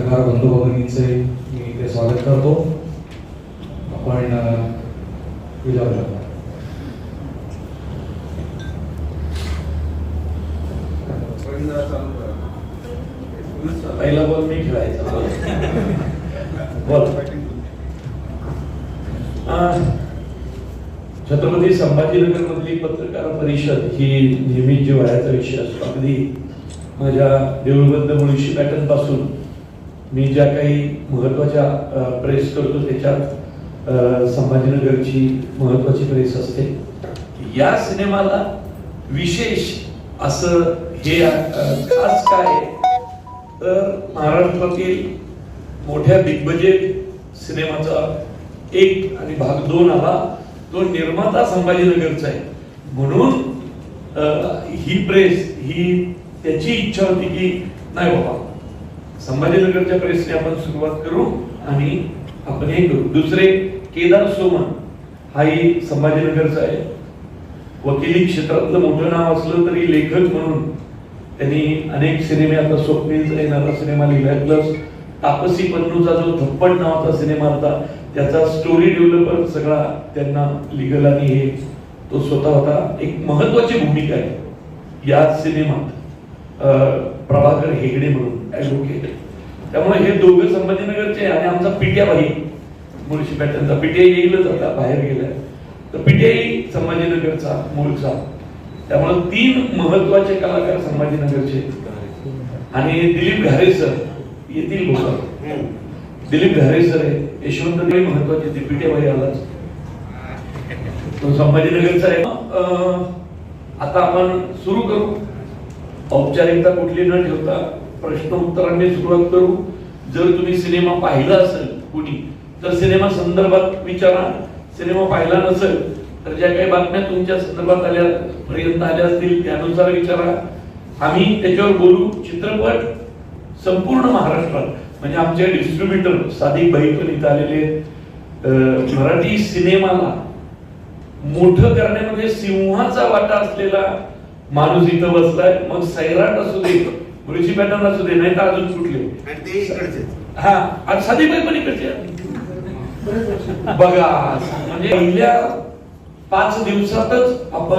बंधू भगिनीचे मी ते स्वागत करतो. आपण विचारू विजावर पहिला बॉल मी खेळायचा. बॉल छत्रपती संभाजीनगर मधली पत्रकार परिषद ही नेहमीच जिव्हाळ्याचा विषय असतो. अगदी माझ्या देऊळबद्ध मुळशी पॅटर्नपासून मी ज्या काही महत्त्वाच्या प्रेस करतो त्याच्यात संभाजीनगरची महत्वाची प्रेस असते. या सिनेमाला विशेष असं हे खास काय? तर महाराष्ट्रातील मोठ्या दिग्बजेट सिनेमाचा एक आणि भाग दोन आला. तो निर्माता संभाजीनगरचा आहे. म्हणून ही प्रेस ही त्याची इच्छा होती की नाही बाबा संभाजीनगरच्या प्रेसने आपण सुरुवात करू आणि आपण हे करू. दुसरे केदार सोमन हाही संभाजीनगरचा आहे. वकिली क्षेत्रातलं मोठं नाव असलं तरी लेखक म्हणून त्यांनी अनेक सिनेमे आता स्वप्नीलचा येणारा सिनेमा लिहिला प्लस तापसी पन्नूचा जो थप्पड नावाचा सिनेमा होता त्याचा स्टोरी डेव्हलपर सगळा त्यांना लिगल आणि हे तो स्वतः होता. एक महत्वाची भूमिका आहे या सिनेमात. प्रभाकर हेगडे म्हणून ऍडव्होकेट त्यामुळे हे दोघं संभाजीनगरचे आणि आमचा पिट्या भाई मुळशी पॅटर्नचा पिट्या येईलच आता बाहेर गेलाय. तर पिट्याही संभाजीनगरचा मूळचा त्यामुळे तीन महत्त्वाचे कलाकार संभाजीनगरचे आणि दिलीप घारे सर येतील भोपाळ दिलीप घारे सर आहे. यशवंत महत्त्वाचे ते पिटे भाई आलाच. तो संभाजीनगरचा आहे. अं, आता आपण सुरू करू. औपचारिकता कुठली न ठेवता प्रश्न उत्तरांनी सुरुवात करू जर तुम्ही सिनेमा पाहिला असेल कुणी तर सिनेमा संदर्भात विचारा. सिनेमा पाहिला नसेल तर ज्या काही बातम्या तुमच्या संदर्भात आल्या पर्यंत आल्या असतील त्यानुसार विचारा. आम्ही त्याच्यावर बोलू. चित्रपट संपूर्ण महाराष्ट्रात म्हणजे आमचे डिस्ट्रीब्युटर सादिक भाई पण इथं आलेले आहेत. मराठी सिनेमाला मोठं करण्यामध्ये सिंहाचा वाटा असलेला माणूस इथं बसलाय मग सैराट असू दे मुळशी पॅटर्न असू दे नाही तर अजून इकडचे हा आज सादिक भाई पण इकडचे. बघा म्हणजे पहिल्या पाच दिवसातच आपण